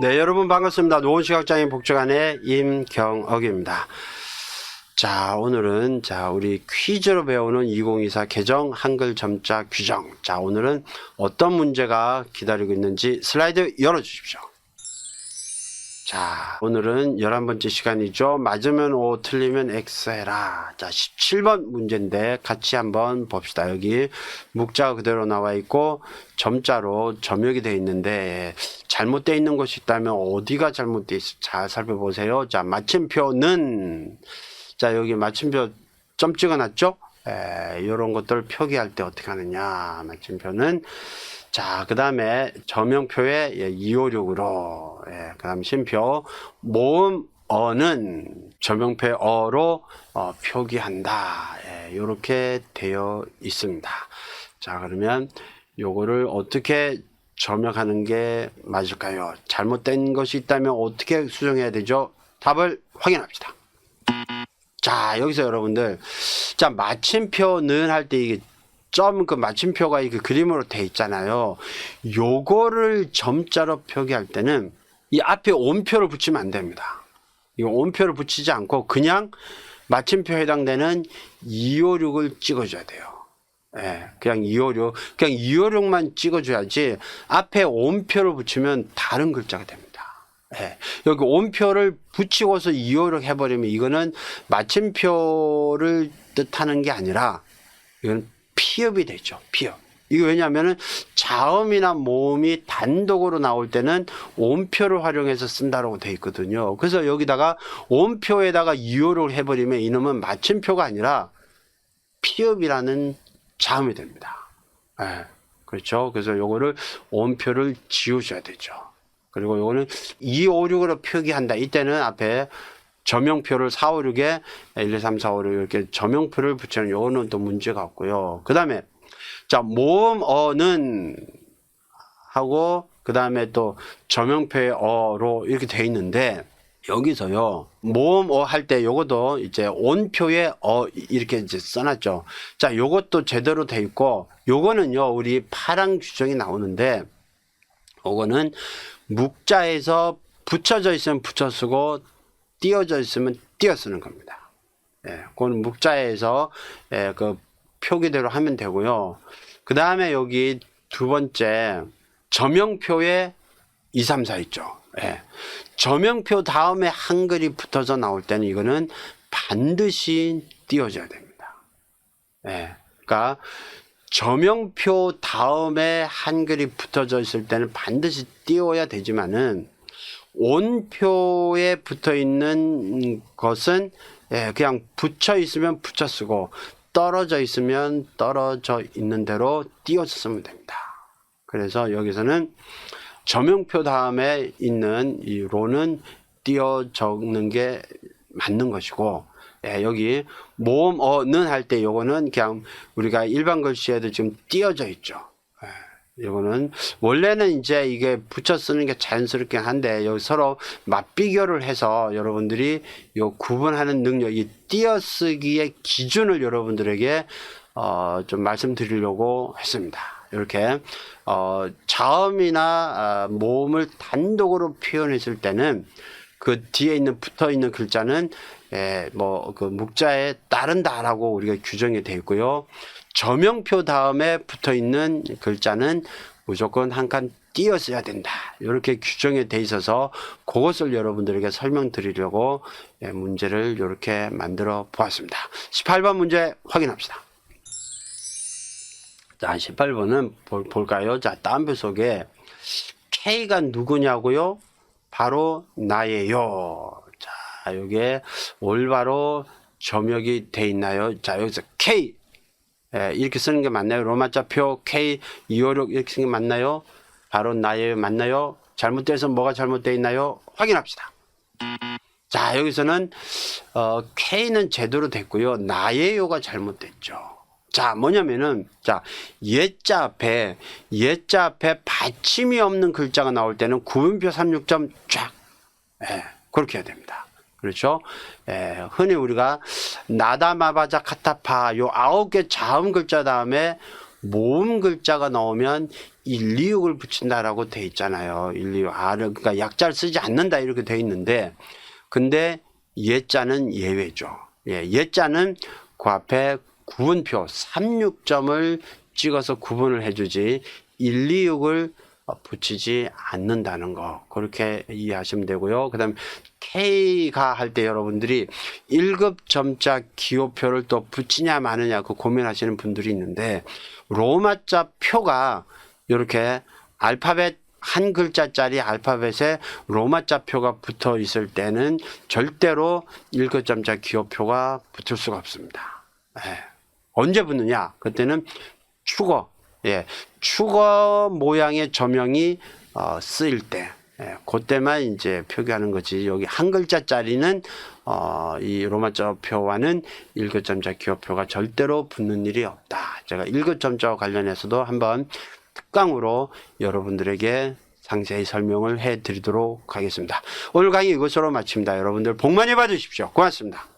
네, 여러분 반갑습니다. 노원시각장애인 복지관의 임경억입니다. 자, 오늘은 자, 우리 퀴즈로 배우는 2024 개정 한글 점자 규정. 자, 오늘은 어떤 문제가 기다리고 있는지 슬라이드 열어 주십시오. 자, 오늘은 11번째 시간이죠. 맞으면 O, 틀리면 X 해라. 자, 17번 문제인데 같이 한번 봅시다. 여기 묵자가 그대로 나와 있고 점자로 점역이 되어 있는데 잘못되어 있는 것이 있다면 어디가 잘못되어 있을지 잘 살펴보세요. 자, 마침표는 자, 여기 마침표 점 찍어놨죠? 에, 이런 것들 표기할 때 어떻게 하느냐. 마침표는 자, 그 다음에 점형표에 예, 256으로, 예, 그 다음 심표, 모음 어는 점형표의 어로 어, 표기한다. 예, 이렇게 되어 있습니다. 자, 그러면 요거를 어떻게 점역하는 게 맞을까요? 잘못된 것이 있다면 어떻게 수정해야 되죠? 답을 확인합시다. 자, 여기서 여러분들, 자, 마침표는 할 때 이게 점 그 마침표가 이 그 그림으로 돼 있잖아요. 요거를 점자로 표기할 때는 이 앞에 온표를 붙이면 안 됩니다. 이거 온표를 붙이지 않고 그냥 마침표 해당되는 256을 찍어줘야 돼요. 예, 그냥 256, 그냥 256만 찍어줘야지 앞에 온표를 붙이면 다른 글자가 됩니다. 예, 여기 온표를 붙이고서 256 해버리면 이거는 마침표를 뜻하는 게 아니라 이건 피업이 되죠. 피업. 이게 왜냐하면은 자음이나 모음이 단독으로 나올 때는 온표를 활용해서 쓴다라고 돼 있거든요. 그래서 여기다가 온표에다가 이호를 해버리면 이놈은 마침표가 아니라 피업이라는 자음이 됩니다. 예, 그렇죠. 그래서 요거를 온표를 지우셔야 되죠. 그리고 요거는 256으로 표기한다. 이때는 앞에 점형표를 456에 1, 2, 3, 4, 5, 6 이렇게 점형표를 붙이는 요거는 또 문제가 없고요. 그 다음에 자 모음어는 하고 그 다음에 또 점형표의 어로 이렇게 돼 있는데 여기서요 모음어 할 때 요것도 이제 온표에 어 이렇게 이제 써놨죠. 자 요것도 제대로 돼 있고 요거는요 우리 파랑 규정이 나오는데 요거는 묵자에서 붙여져 있으면 붙여 쓰고 띄어져 있으면 띄어 쓰는 겁니다. 예, 그건 묵자에서 예, 그 표기대로 하면 되고요. 그 다음에 여기 두 번째 점형표에 2, 3, 4 있죠. 예. 점형표 다음에 한글이 붙어서 나올 때는 이거는 반드시 띄워져야 됩니다. 예. 그러니까 점형표 다음에 한글이 붙어져 있을 때는 반드시 띄워야 되지만은 온표에 붙어 있는 것은 예, 그냥 붙여 있으면 붙여 쓰고 떨어져 있으면 떨어져 있는 대로 띄워서 쓰면 됩니다. 그래서 여기서는 점형표 다음에 있는 이 로는 띄어 적는 게 맞는 것이고 예, 여기 모음 어는 할 때 요거는 그냥 우리가 일반 글씨에도 지금 띄어져 있죠. 예, 요거는 원래는 이제 이게 붙여 쓰는 게 자연스럽긴 한데 여기 서로 맞비교를 해서 여러분들이 요 구분하는 능력, 이 띄어쓰기의 기준을 여러분들에게 어, 좀 말씀드리려고 했습니다. 이렇게 어, 자음이나 아, 모음을 단독으로 표현했을 때는 그 뒤에 있는 붙어 있는 글자는 예, 뭐그 묵자에 따른다라고 우리가 규정이 되어 있고요. 점형표 다음에 붙어 있는 글자는 무조건 한 칸 띄어서야 된다. 이렇게 규정이 돼 있어서 그것을 여러분들에게 설명드리려고 예, 문제를 이렇게 만들어 보았습니다. 18번 문제 확인합시다. 자, 18번은 볼, 볼까요? 자, 따옴표 속에 K가 누구냐고요? 바로 나예요. 자, 요게 올바로 점역이 돼 있나요? 자, 여기서 K. 예, 이렇게 쓰는 게 맞나요? 로마자표 K 256 이렇게 쓰는 게 맞나요? 바로 나예요. 맞나요? 잘못돼서 뭐가 잘못되어 있나요? 확인합시다. 자, 여기서는 어, K는 제대로 됐고요. 나예요가 잘못됐죠. 자, 뭐냐면은, 자, 예자 앞에, 예자 앞에 받침이 없는 글자가 나올 때는 구분표 36점 쫙, 예, 그렇게 해야 됩니다. 그렇죠? 예, 흔히 우리가 나다마바자 카타파 요 아홉 개 자음 글자 다음에 모음 글자가 나오면 126을 붙인다라고 돼 있잖아요. 126 R을 그러니까 약자를 쓰지 않는다 이렇게 돼 있는데 근데 예자는 예외죠. 예, 예자는 그 앞에 구분표 36점을 찍어서 구분을 해주지 126을 붙이지 않는다는 거 그렇게 이해하시면 되고요. 그 다음 K가 할 때 여러분들이 1급 점자 기호표를 또 붙이냐 마느냐 그 고민하시는 분들이 있는데 로마자 표가 이렇게 알파벳 한 글자짜리 알파벳에 로마자 표가 붙어 있을 때는 절대로 1급 점자 기호표가 붙을 수가 없습니다. 예. 언제 붙느냐? 그때는 축어, 예, 축어 모양의 저명이 어, 쓰일 때, 예, 그때만 이제 표기하는 거지. 여기 한 글자짜리는 어, 이 로마자 표와는 일교점자 기호표가 절대로 붙는 일이 없다. 제가 일교점자와 관련해서도 한번 특강으로 여러분들에게 상세히 설명을 해 드리도록 하겠습니다. 오늘 강의 이것으로 마칩니다. 여러분들 복 많이 받으십시오. 고맙습니다.